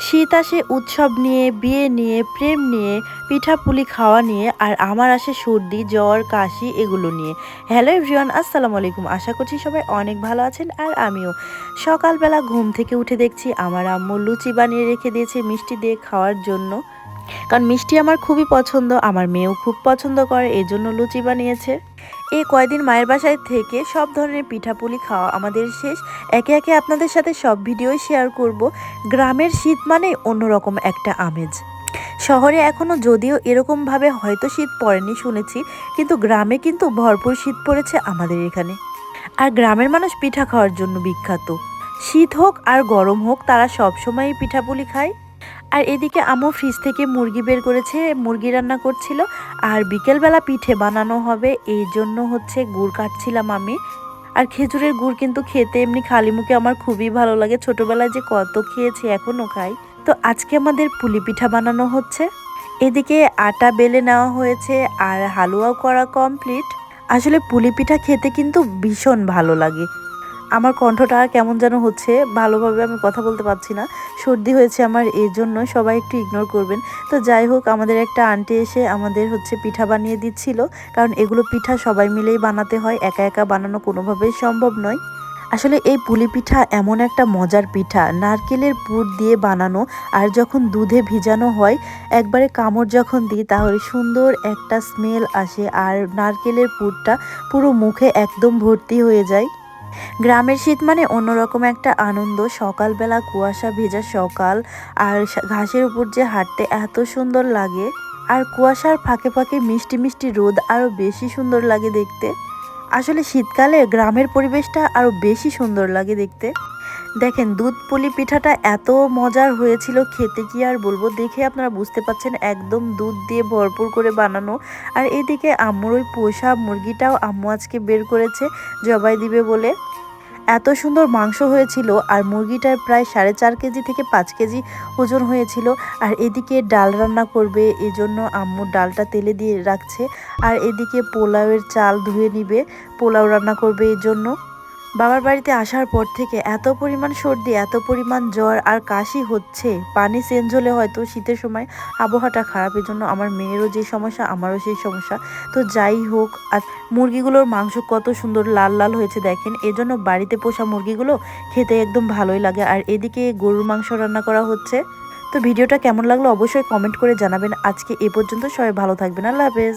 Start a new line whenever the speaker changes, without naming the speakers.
শীত আসে উৎসব নিয়ে, বিয়ে নিয়ে, প্রেম নিয়ে, পিঠাপুলি খাওয়া নিয়ে আর আমার আসে সর্দি, জ্বর, কাশি এগুলো নিয়ে। হ্যালো এভরিওয়ান আসসালামু আলাইকুম। আশা করছি সবাই অনেক ভালো আছেন আর আমিও। সকালবেলা ঘুম থেকে উঠে দেখছি আমার আম্মু লুচি বানিয়ে রেখে দিয়েছে মিষ্টি দিয়ে খাওয়ার জন্য। কারণ মিষ্টি আমার খুবই পছন্দ, আমার মেয়েও খুব পছন্দ করে, এজন্য লুচি বানিয়েছে। এই কয়দিন মায়ের বাসায় থেকে সব ধরনের পিঠাপুলি খাওয়া আমাদের শেষ। একে একে আপনাদের সাথে সব ভিডিওই শেয়ার করব। গ্রামের শীত মানে অন্যরকম একটা আমেজ। শহরে এখনও যদিও এরকমভাবে হয়তো শীত পড়েনি শুনেছি, কিন্তু গ্রামে কিন্তু ভরপুর শীত পড়েছে আমাদের এখানে। আর গ্রামের মানুষ পিঠা খাওয়ার জন্য বিখ্যাত। শীত হোক আর গরম হোক, তারা সবসময়ই পিঠাপুলি খায়। আর এদিকে আমু ফ্রিজ থেকে মুরগি বের করেছে, মুরগি রান্না করছিল, আর বিকেলবেলা পিঠে বানানো হবে, এই জন্য হচ্ছে গুড় কাটছিলাম আমি। আর খেজুরের গুড় কিন্তু খেতে এমনি খালি মুখে আমার খুবই ভালো লাগে। ছোটবেলায় যে কত খেয়েছি, এখনও খাই। তো আজকে আমাদের পুলি পিঠা বানানো হচ্ছে। এদিকে আটা বেলে নেওয়া হয়েছে, আর হালুয়াও করা কমপ্লিট আসলে পুলি পিঠা খেতে কিন্তু ভীষণ ভালো লাগে। আমার কণ্ঠটা কেমন যেন হচ্ছে, ভালোভাবে আমি কথা বলতে পারছি না। সর্দি হয়েছে আমার এই জন্য সবাই একটু ইগনোর করবেন। তো যাই হোক, আমাদের একটা আন্টি এসে আমাদের হচ্ছে পিঠা বানিয়ে দিচ্ছিল। কারণ এগুলো পিঠা সবাই মিলেই বানাতে হয়, একা একা বানানো কোনোভাবেই সম্ভব নয়। আসলে এই পুলি পিঠা এমন একটা মজার পিঠা। নারকেলের পুর দিয়ে বানানো আর যখন দুধে ভিজানো হয়, একবারে কামড় যখন দিই, তাহলে সুন্দর একটা স্মেল আসে। আর নারকেলের পুরটা পুরো মুখে একদম ভর্তি হয়ে যায়। গ্রামের শীত মানে অন্যরকম একটা আনন্দ। সকালবেলা কুয়াশা ভেজা সকাল, আর ঘাসের উপর যে হাঁটতে এত সুন্দর লাগে। আর কুয়াশার ফাঁকে ফাঁকে মিষ্টি মিষ্টি রোদ আরও বেশি সুন্দর লাগে দেখতে। আসলে শীতকালে গ্রামের পরিবেশটা আরও বেশি সুন্দর লাগে দেখতে। দেখেন, দুধ পুলি পিঠাটা এত মজার হয়েছিল, খেতে কি আর বলব? দেখে আপনারা বুঝতে পাচ্ছেন একদম দুধ দিয়ে ভরপুর করে বানানো। আর এদিকে আম্মুর ওই পোষা মুরগিটাও আম্মু আজকে বের করেছে, জবাই দিবে বলে। এত সুন্দর মাংস হয়েছিল, আর মুরগিটার প্রায় সাড়ে চার কেজি থেকে পাঁচ কেজি ওজন হয়েছিল। আর এদিকে ডাল রান্না করবে, এজন্য আম্মু ডালটা তেলে দিয়ে রাখছে। আর এদিকে পোলাওয়ের চাল ধুয়ে নিবে, পোলাও রান্না করবে এই জন্য বাবার বাড়িতে আসার পর থেকে এত পরিমাণ সর্দি, এত পরিমাণ জ্বর আর কাশি হচ্ছে। পানি চেঞ্জ হলে হয়তো শীতের সময় আবহাওয়াটা খারাপ এই জন্য আমার মেয়েরও যে সমস্যা, আমারও সেই সমস্যা। তো যাই হোক, আর মুরগিগুলোর মাংস কত সুন্দর লাল লাল হয়েছে দেখেন। এজন্য বাড়িতে পোষা মুরগিগুলো খেতে একদম ভালোই লাগে। আর এদিকে গরুর মাংস রান্না করা হচ্ছে। তো ভিডিওটা কেমন লাগল অবশ্যই কমেন্ট করে জানাবেন। আজকে এ পর্যন্ত সবাই ভালো থাকবেন। আল্লাহ হাফেজ।